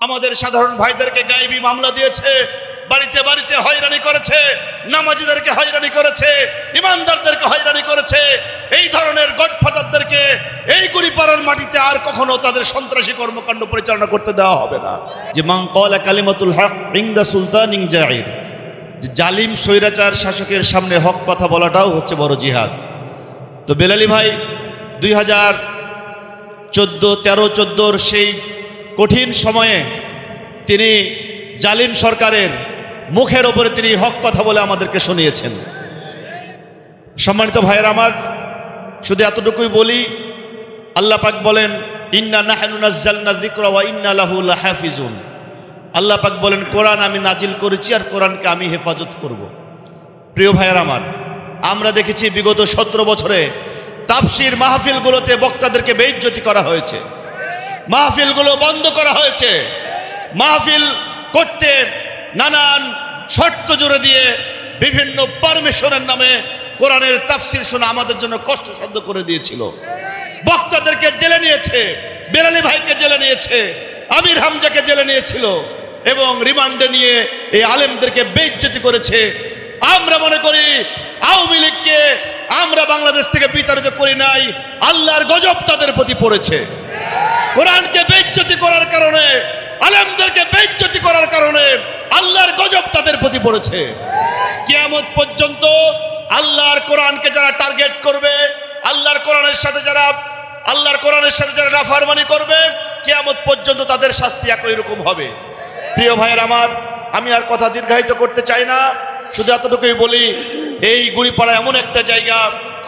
আমাদের সাধারণ ভাইদেরকে গায়েবী মামলা দিয়েছে, বাড়িতে বাড়িতে হয়রানি করেছে, নামাজিদেরকে হয়রানি করেছে, ইমানদারদেরকে হয়রানি করেছে, এই ধরনের গডফাদারদেরকে এই গুড়িপাড়ার মাটিতে আর কখনো তাদের সন্ত্রাসী কর্মকাণ্ড পরিচালনা করতে দেওয়া হবে না। যে মাং কলা কালিমাতুল হক ইংদা সুলতান ইং জাহির জালিম স্বৈরাচার শাসকের সামনে হক কথা বলাটাও হচ্ছে বড় জিহাদ। তো বেলালি ভাই, দুই হাজার চোদ্দ, তেরো, চোদ্দোর সেই কঠিন সময়ে তিনি জালিম সরকারের মুখের ওপরে তিনি হক কথা বলে আমাদেরকে শুনিয়েছেন। সম্মানিত ভাইয়ের আমার, শুধু এতটুকুই বলি, আল্লাহ পাক বলেন, ইন্না নাহানু নাজ্জালনা যিকরা ওয়া ইন্না লাহু লাহাফিজুন। আল্লাহ পাক বলেন, কোরআন আমি নাজিল করেছি আর কোরআনকে আমি হেফাজত করব। প্রিয় ভাইয়ের আমার, আমরা দেখেছি বিগত সতেরো বছরে তাফসির মাহফিলগুলোতে বক্তাদেরকে বেইজ্জতি করা হয়েছে। মাহফিলগুলো বন্ধ করা হয়েছে। মাহফিল করতে নানান শর্ত জুড়ে দিয়ে বিভিন্ন পারমিশনের নামে কোরআনের তাফসির শোনা আমাদের জন্য কষ্টসাধ্য করে দিয়েছিল। বক্তাদেরকে জেলে নিয়েছে, বেলালি ভাইকে জেলে নিয়েছে, আমির হামজাকে জেলে নিয়েছিল এবং রিমান্ডে নিয়ে এই আলেমদেরকে বেইজ্জতি করেছে। আমরা মনে করি আওয়ামী লীগকে আমরা বাংলাদেশ থেকে বিতাড়িত করি নাই, আল্লাহর গজব তাদের প্রতি পড়েছে। কোরআনকে বেইজ্জতি করার কারণে, আলেমদেরকে বেইজ্জতি করার কারণে আল্লাহর গজব তাদের প্রতি পড়েছে। কিয়ামত পর্যন্ত আল্লাহর কোরআনকে যারা টার্গেট করবে, আল্লাহর কোরআনের সাথে যারা, আল্লাহর কোরআনের সাথে যারা নাফারমানি করবে, কিয়ামত পর্যন্ত তাদের শাস্তি একই রকম হবে। প্রিয় ভাইয়ের আমার, আমি আর কথা দীর্ঘায়িত করতে চাই না, শুধু এতটুকুই বলি, এই গুড়িপাড়া এমন একটা জায়গা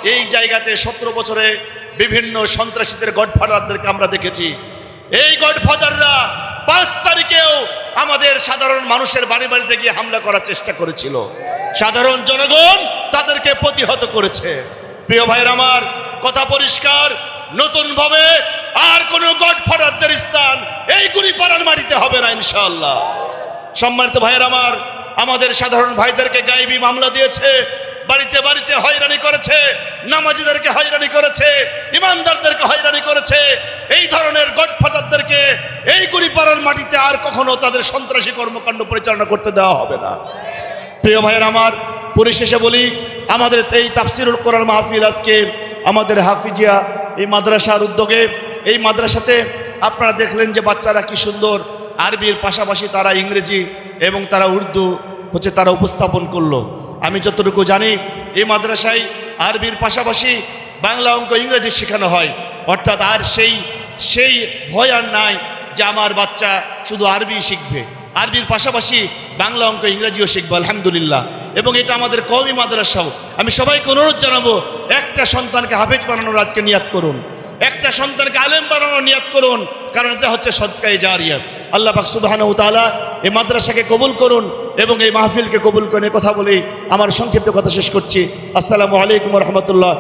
এই জায়গাতে সতেরো বছরে বিভিন্ন সন্ত্রাসীদের গডফাদারদেরকে আমরা দেখেছি। এই গডফাদাররা পাঁচ তারিখেও আমাদের সাধারণ মানুষের বাড়ি বাড়িতে গিয়ে হামলা করার চেষ্টা করেছিল। সাধারণ জনগণ তাদেরকে প্রতিহত করেছে। প্রিয় ভাইয়ের আমার, কথা পরিষ্কার, নতুনভাবে আর কোনো গডফাদারদের স্থান এই গুলি গুড়িপাড়ার মাটিতে হবে না ইনশাআল্লাহ। সম্মানিত ভাইয়ের আমার, আমাদের সাধারণ ভাইদেরকে গায়েবী মামলা দিয়েছে। বাড়িতে বাড়িতে হয়রানি করেছে, নামাজিদেরকে হয়রানি করেছে, ইমানদারদেরকে হয়রানি করেছে, এই ধরনের গডফাদারদেরকে এই গুড়িপাড়ার মাটিতে আর কখনো তাদের সন্ত্রাসী কর্মকাণ্ড পরিচালনা করতে দেওয়া হবে না। প্রিয় ভাইয়ের আমার পরিশেষে বলি, আমাদের এই তাফসিরুল কোরআন মাহফিল আজকে আমাদের হাফিজিয়া এই মাদ্রাসার উদ্যোগে, এই মাদ্রাসাতে আপনারা দেখলেন যে বাচ্চারা কি সুন্দর আরবির পাশাপাশি তারা ইংরেজি এবং তারা উর্দু হচ্ছে তারা উপস্থাপন করল। আমি যতটুকু জানি, এই মাদ্রাসায় আরবির পাশাপাশি বাংলা অঙ্ক ইংরেজি শেখানো হয়। অর্থাৎ আর সেই সেই ভয় আর নাই যে আমার বাচ্চা শুধু আরবি শিখবে। আরবির পাশাপাশি বাংলা অঙ্ক ইংরেজিও শিখব, আলহামদুলিল্লাহ। এবং এটা আমাদের কওমি মাদ্রাসাও। আমি সবাইকে অনুরোধ জানাব, একটা সন্তানকে হাফেজ বানানোর আজকে নিয়াত করুন। একটা সন্তানকে আলেম বানানোর নিয়াত করুন, কারণ এটা হচ্ছে সদকায়ে জারিয়া। আল্লাহ পাক সুবহানাহু তাআলা এই মাদ্রাসাকে কবুল করুন এবং এই মাহফিলকে কবুল করে কথা বলেই আমার সংক্ষিপ্ত কথা শেষ করছি। আসসালামু আলাইকুম রহমতুল্লাহ।